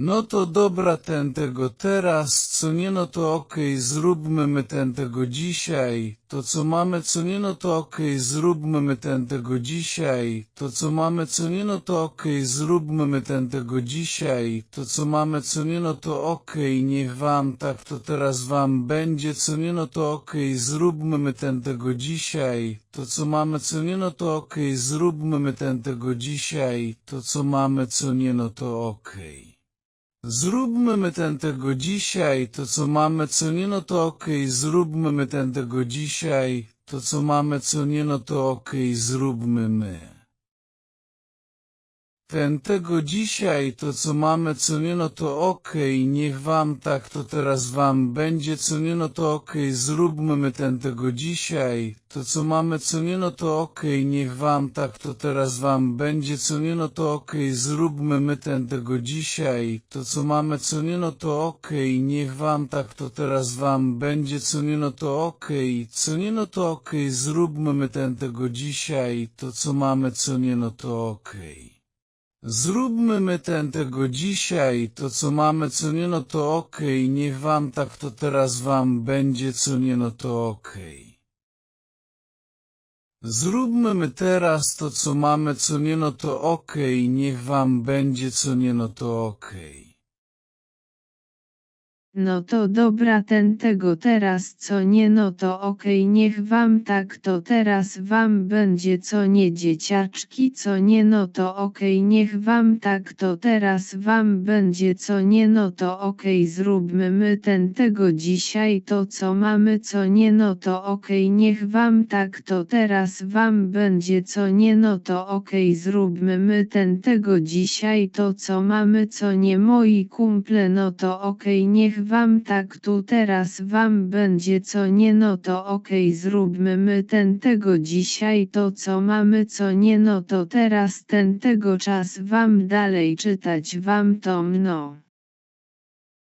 No to dobra ten tego teraz, co nie no to okej, zróbmy my ten tego dzisiaj, to co mamy co nie no to okej, zróbmy my ten tego dzisiaj, to co mamy co nie no to okej, zróbmy my ten tego dzisiaj, to co mamy co nie no to okej, niech wam tak to teraz wam będzie. Co nie no to okej, zróbmy my ten tego dzisiaj, to co mamy co nie no to okej, zróbmy my ten tego dzisiaj, to co mamy co nie no to okej. Zróbmy my ten tego dzisiaj, to co mamy co nie no to okej, zróbmy my ten tego dzisiaj, to co mamy co nie no to okej, zróbmy my. Ten tego dzisiaj, to co mamy co nie no to okej, niech wam tak to teraz wam będzie co nie no to okej, zróbmy my ten tego dzisiaj, to co mamy co nie no to okej, niech wam tak to teraz wam będzie co nie no to okej, zróbmy my ten tego dzisiaj, to co mamy co nie no to okej, niech wam tak to teraz wam będzie co nie no to okej, co nie no to okej, zróbmy my ten tego dzisiaj, to co mamy co nie no to okej. Zróbmy my ten tego dzisiaj, to co mamy co nie no to okej, niech wam tak to teraz wam będzie co nie no to okej. Zróbmy my teraz to co mamy co nie no to okej, niech wam będzie co nie no to okej. No to dobra ten tego teraz co nie no to okej niech wam tak to teraz wam będzie co nie dzieciaczki co nie no to okej niech wam tak to teraz wam będzie co nie no to okej zróbmy my ten tego dzisiaj to co mamy co nie no to okej niech wam tak to teraz wam będzie co nie no to okej zróbmy my ten tego dzisiaj to co mamy co nie moi kumple no to okej niech wam tak tu teraz wam będzie co nie no to okej zróbmy my ten tego dzisiaj to co mamy co nie no to teraz ten tego czas wam dalej czytać wam tom no.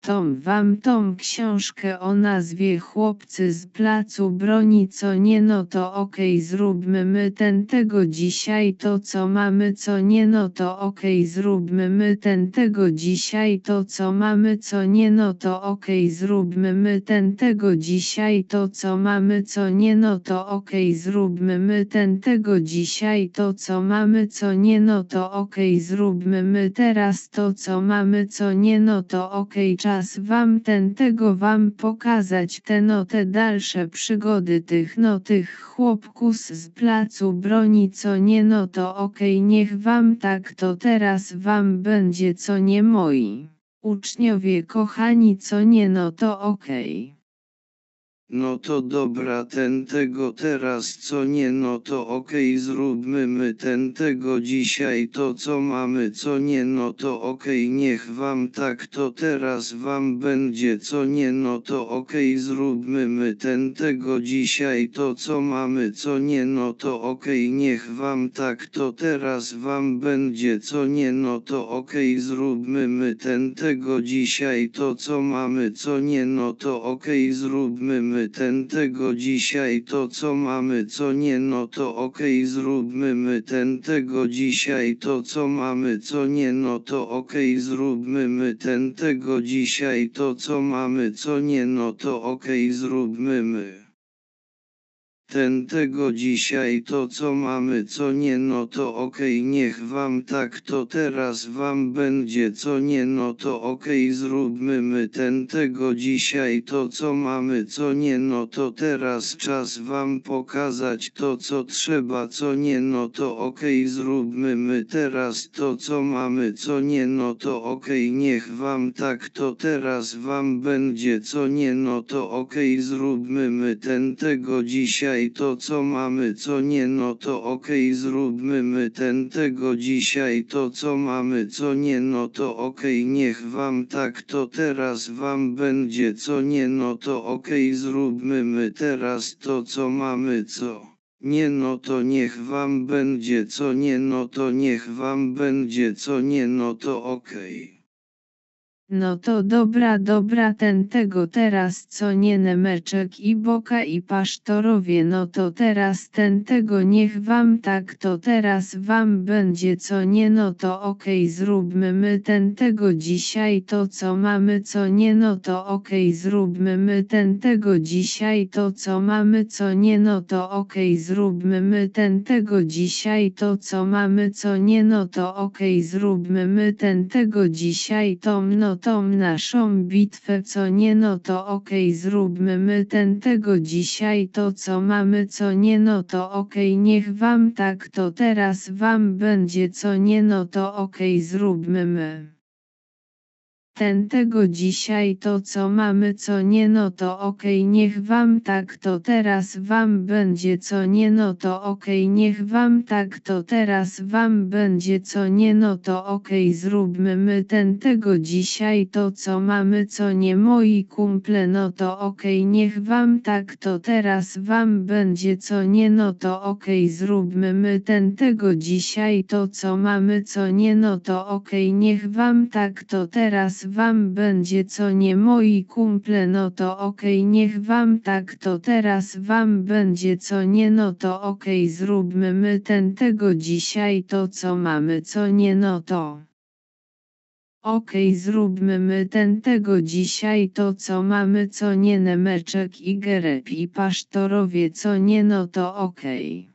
Tom wam tą książkę o nazwie Chłopcy z placu broni co nie no to okej zróbmy my ten tego dzisiaj to co mamy co nie no to okej zróbmy my ten tego dzisiaj to co mamy co nie no to okej zróbmy my ten tego dzisiaj to co mamy co nie no to okej zróbmy my ten tego dzisiaj to co mamy co nie no to okej zróbmy my teraz to co mamy co nie no to okej czas wam ten tego wam pokazać te no te dalsze przygody tych no tych chłopkus z placu broni co nie no to okej niech wam tak to teraz wam będzie co nie moi. Uczniowie kochani co nie no to okej. No to dobra ten tego teraz co nie no to okej zróbmy my ten tego dzisiaj to co mamy co nie no to okej niech wam tak to teraz wam będzie co nie no to okej zróbmy my ten tego dzisiaj to co mamy co nie no to okej niech wam tak to teraz wam będzie co nie no to okej zróbmy my ten tego dzisiaj to co mamy co nie no to okej zróbmy my ten tego dzisiaj to co mamy co nie no to okej zróbmy my ten tego dzisiaj to co mamy co nie no to okej zróbmy my ten tego dzisiaj to co mamy co nie no to okej zróbmy my. Ten tego dzisiaj to co mamy co nie no to okej niech wam tak to teraz wam będzie co nie no to okej zróbmy my ten tego dzisiaj to co mamy co nie no to teraz czas wam pokazać to co trzeba co nie no to okej zróbmy my teraz to co mamy co nie no to okej niech wam tak to teraz wam będzie co nie no to okej zróbmy my ten tego dzisiaj to co mamy co nie no to okej zróbmy my ten tego dzisiaj to co mamy co nie no to okej niech wam tak to teraz wam będzie co nie no to okej zróbmy my teraz to co mamy co. Nie no to niech wam będzie co nie no to niech wam będzie co nie no to okej. No to dobra dobra ten tego teraz co nie nemeczek i boka i pasztorowie no to teraz ten tego niech wam tak to teraz wam będzie co nie no to okej zróbmy my ten tego dzisiaj to co mamy co nie no to okej zróbmy my ten tego dzisiaj to co mamy co nie no to okej zróbmy my ten tego dzisiaj to co mamy co nie no to okej zróbmy my ten tego dzisiaj to no tą naszą bitwę co nie no to okej zróbmy my ten tego dzisiaj to co mamy co nie no to okej niech wam tak to teraz wam będzie co nie no to okej zróbmy my ten tego dzisiaj to co mamy co nie no to okej niech wam tak to teraz wam będzie co nie no to okej niech wam tak to teraz wam będzie co nie no to okej zróbmy my ten tego dzisiaj to co mamy co nie moi kumple no to okej niech wam tak to teraz wam będzie co nie no to okej zróbmy my ten tego dzisiaj to co mamy co nie no to okej niech wam tak to teraz wam będzie co nie moi kumple no to okej niech wam tak to teraz wam będzie co nie no to okej zróbmy my ten tego dzisiaj to co mamy co nie no to Okej zróbmy my ten tego dzisiaj to co mamy co nie nemeczek i gereb i pasztorowie co nie no to okej.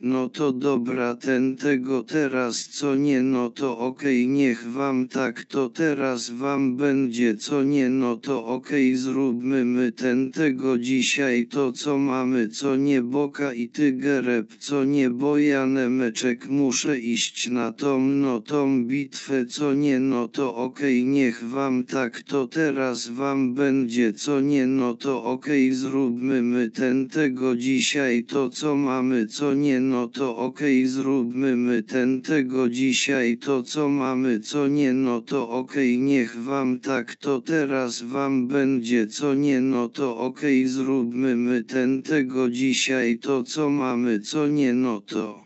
No to dobra ten tego teraz co nie no to okej niech wam tak to teraz wam będzie co nie no to okej zróbmy my ten tego dzisiaj to co mamy co nie boka i tygereb co nie bo ja nemeczek muszę iść na tą no tą bitwę co nie no to okej niech wam tak to teraz wam będzie co nie no to okej zróbmy my ten tego dzisiaj to co mamy co nie no to okej zróbmy my ten tego dzisiaj to co mamy co nie no to okej niech wam tak to teraz wam będzie co nie no to okej zróbmy my ten tego dzisiaj to co mamy co nie no to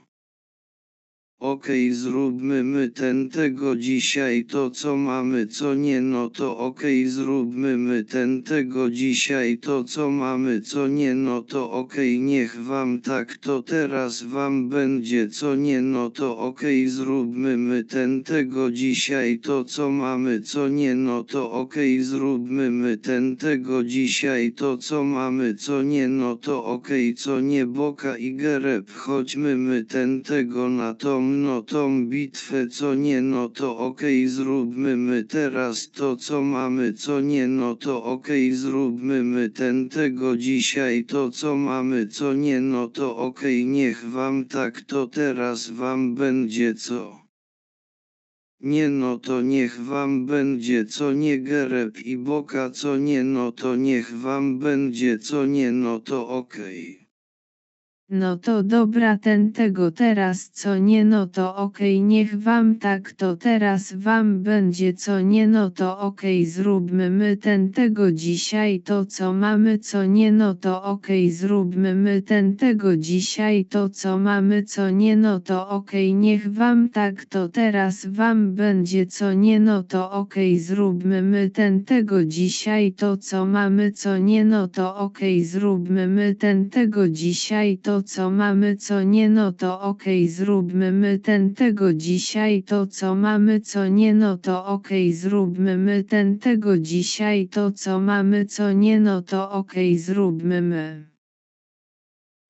Okej zróbmy my ten tego dzisiaj to co mamy co nie no to okej zróbmy my ten tego dzisiaj to co mamy co nie no to okej niech wam tak to teraz wam będzie co nie no to okej zróbmy my ten tego dzisiaj to co mamy co nie no to okej zróbmy my ten tego dzisiaj to co mamy co nie no to okej co nie boka i gereb chodźmy my ten tego na no tą bitwę co nie no to okej zróbmy my teraz to co mamy co nie no to okej zróbmy my ten tego dzisiaj to co mamy co nie no to okej niech wam tak to teraz wam będzie co. Nie no to niech wam będzie co nie gereb i boka co nie no to niech wam będzie co nie no to okej. No to dobra ten tego teraz co nie no to okej niech wam tak to teraz wam będzie co nie no to okej zróbmy my ten tego dzisiaj to co mamy co nie no to okej zróbmy my ten tego dzisiaj to co mamy co nie no to okej niech wam tak to teraz wam będzie co nie no to okej zróbmy my ten tego dzisiaj to co mamy co nie no to okej zróbmy my ten tego dzisiaj to co mamy co nie no to okej zróbmy my ten tego dzisiaj to co mamy co nie no to okej zróbmy my ten tego dzisiaj to co mamy co nie no to okej zróbmy my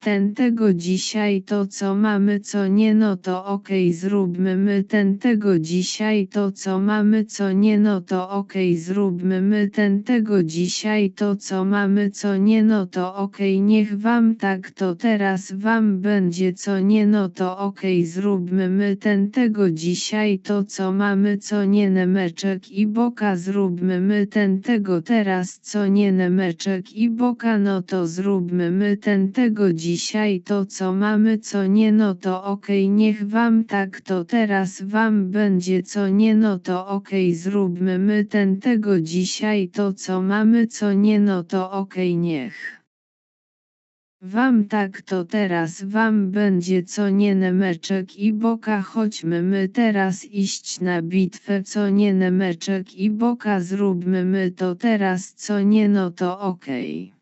ten tego dzisiaj to co mamy co nie no to okej zróbmy my ten tego dzisiaj to co mamy co nie no to okej zróbmy my ten tego dzisiaj to co mamy co nie no to okej niech wam tak to teraz wam będzie co nie no to okej zróbmy my ten tego dzisiaj to co mamy co nie nemeczek i boka zróbmy my ten tego teraz co nie nemeczek i boka no to zróbmy my ten tego dzisiaj dzisiaj to co mamy co nie no to okej niech wam tak to teraz wam będzie co nie no to okej zróbmy my ten tego dzisiaj to co mamy co nie no to okej niech. Wam tak to teraz wam będzie co nie Nemeczek i Boka chodźmy my teraz iść na bitwę co nie Nemeczek i Boka zróbmy my to teraz co nie no to okej.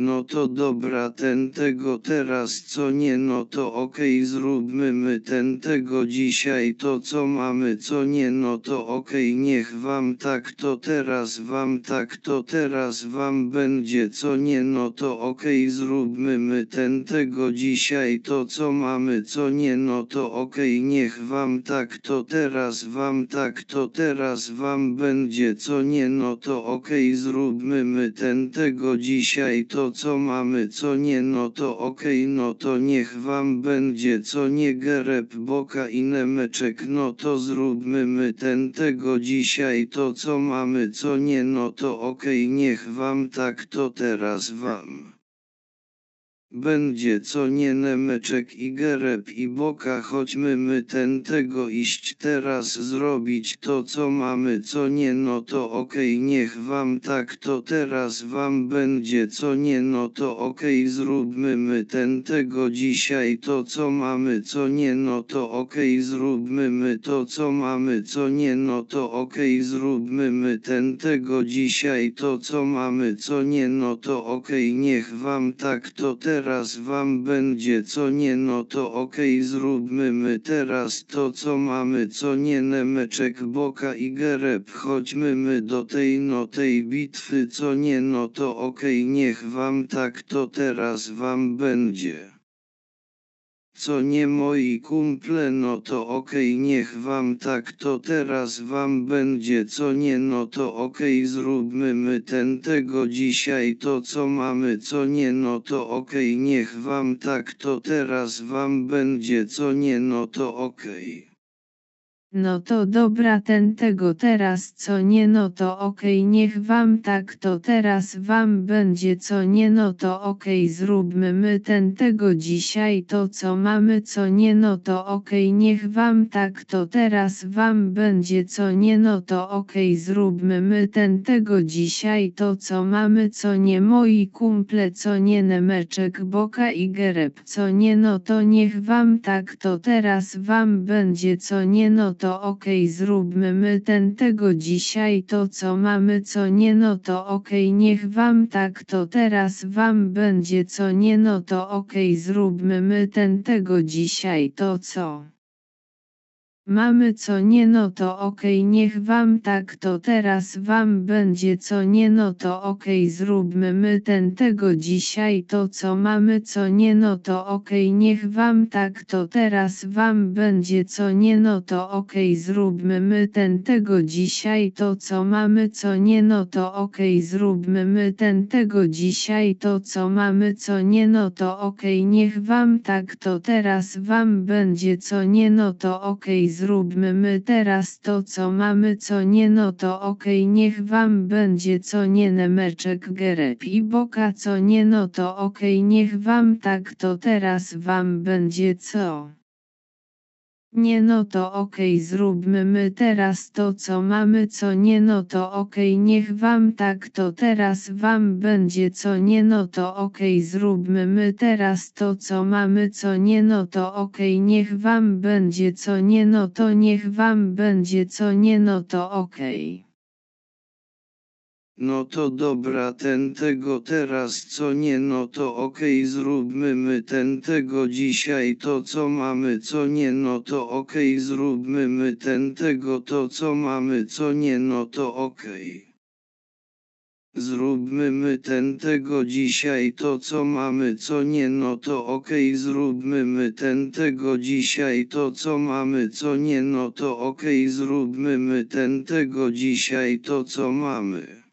No to dobra ten tego teraz co nie no to okej zróbmy my ten tego dzisiaj to co mamy co nie no to okej niech wam tak to teraz wam tak to teraz wam będzie co nie no to okej zróbmy my ten tego dzisiaj to co mamy co nie no to okej niech wam tak to teraz wam tak to teraz wam będzie co nie no to okej zróbmy my ten tego dzisiaj to co mamy co nie no to okej no to niech wam będzie co nie gereb boka i nemeczek no to zróbmy my ten tego dzisiaj to co mamy co nie no to okej niech wam tak to teraz wam. Będzie co nie nemeczek i gereb i boka chodźmy my ten tego iść teraz zrobić to co mamy co nie no to okej niech wam tak to teraz wam będzie co nie no to okej zróbmy my ten tego dzisiaj to co mamy co nie no to okej zróbmy my to co mamy co nie no to okej zróbmy my ten tego dzisiaj to co mamy co nie no to okej niech wam tak to teraz wam będzie co nie no to okej zróbmy my teraz to co mamy co nie nemeczek boka i gereb chodźmy my do tej no tej bitwy co nie no to okej niech wam tak to teraz wam będzie. Co nie moi kumple no to okej niech wam tak to teraz wam będzie. Co nie no to okej zróbmy my ten tego dzisiaj to co mamy. Co nie no to okej niech wam tak to teraz wam będzie. Co nie no to okej. No to dobra ten tego teraz co nie no to okej niech wam tak to teraz wam będzie co nie no to okej zróbmy my ten tego dzisiaj to co mamy co nie no to okej niech wam tak to teraz wam będzie co nie no to okej zróbmy my ten tego dzisiaj to co mamy co nie moi kumple co nie nemeczek boka i gereb co nie no to niech wam tak to teraz wam będzie co nie no to okej zróbmy my ten tego dzisiaj to co mamy co nie no to okej niech wam tak to teraz wam będzie co nie no to okej zróbmy my ten tego dzisiaj to co Mamy co nie no to okej niech wam tak to teraz wam będzie co nie no to okej zróbmy my ten tego dzisiaj to co mamy co nie no to okej niech wam tak to teraz wam będzie co nie no to okej zróbmy my ten tego dzisiaj to co mamy co nie no to okej zróbmy my ten tego dzisiaj to co mamy co nie no to okej niech wam tak to teraz wam będzie co nie no to okej zróbmy my teraz to co mamy co nie no to okej niech wam będzie co nie nemeczek gereb i boka co nie no to okej niech wam tak to teraz wam będzie co. Nie no to okej zróbmy my teraz to co mamy co nie no to okej niech wam tak to teraz wam będzie co nie no to okej zróbmy my teraz to co mamy co nie no to okej niech wam będzie co nie no to niech wam będzie co nie no to okej. No to dobra ten tego teraz co nie no to okej zróbmy my ten tego dzisiaj to co mamy co nie no to okej zróbmy my ten tego to co mamy co nie no to okej. Zróbmy my ten tego dzisiaj to co mamy co nie no to okej zróbmy my ten tego dzisiaj to co mamy co nie no to okej zróbmy my ten tego dzisiaj to co mamy.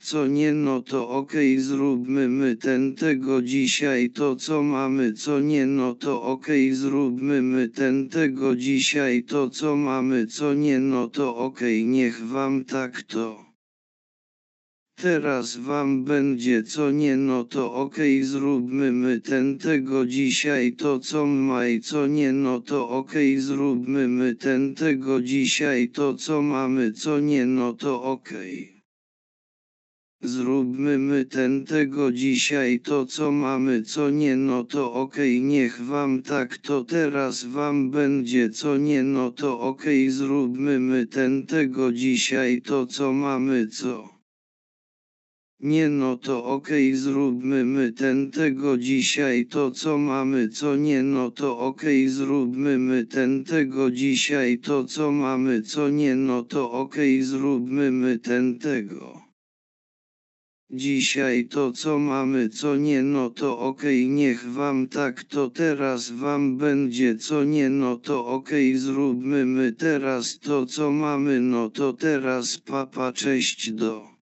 Co nie no to okej zróbmy my ten tego dzisiaj to co mamy co nie no to okej zróbmy my ten tego dzisiaj to co mamy co nie no to okej niech wam tak to. Teraz wam będzie co nie no to okej zróbmy my ten tego dzisiaj to co maj co nie no to okej zróbmy my ten tego dzisiaj to co mamy co nie no to okej. Zróbmy my ten tego dzisiaj to co mamy co nie no to okej niech wam tak to teraz wam będzie co nie no to okej zróbmy my ten tego dzisiaj to co mamy co. Nie no to okej zróbmy my ten tego dzisiaj to co mamy co nie no to okej zróbmy my ten tego dzisiaj to co mamy co nie no to okej zróbmy my ten tego. Dzisiaj to co mamy co nie no to okej niech wam tak to teraz wam będzie co nie no to okej zróbmy my teraz to co mamy no to teraz papa cześć do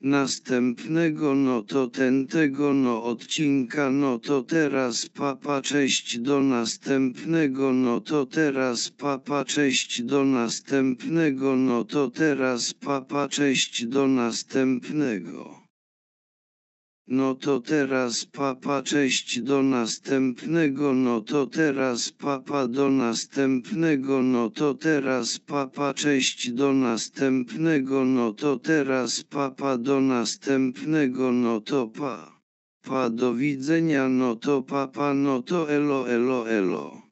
następnego no to ten tego no odcinka no to teraz papa cześć do następnego no to teraz papa cześć do następnego no to teraz papa cześć do następnego. No to teraz papa cześć do następnego no to teraz papa do następnego no to teraz papa cześć do następnego no to teraz papa do następnego no to pa. Pa do widzenia no to papa no to elo elo elo.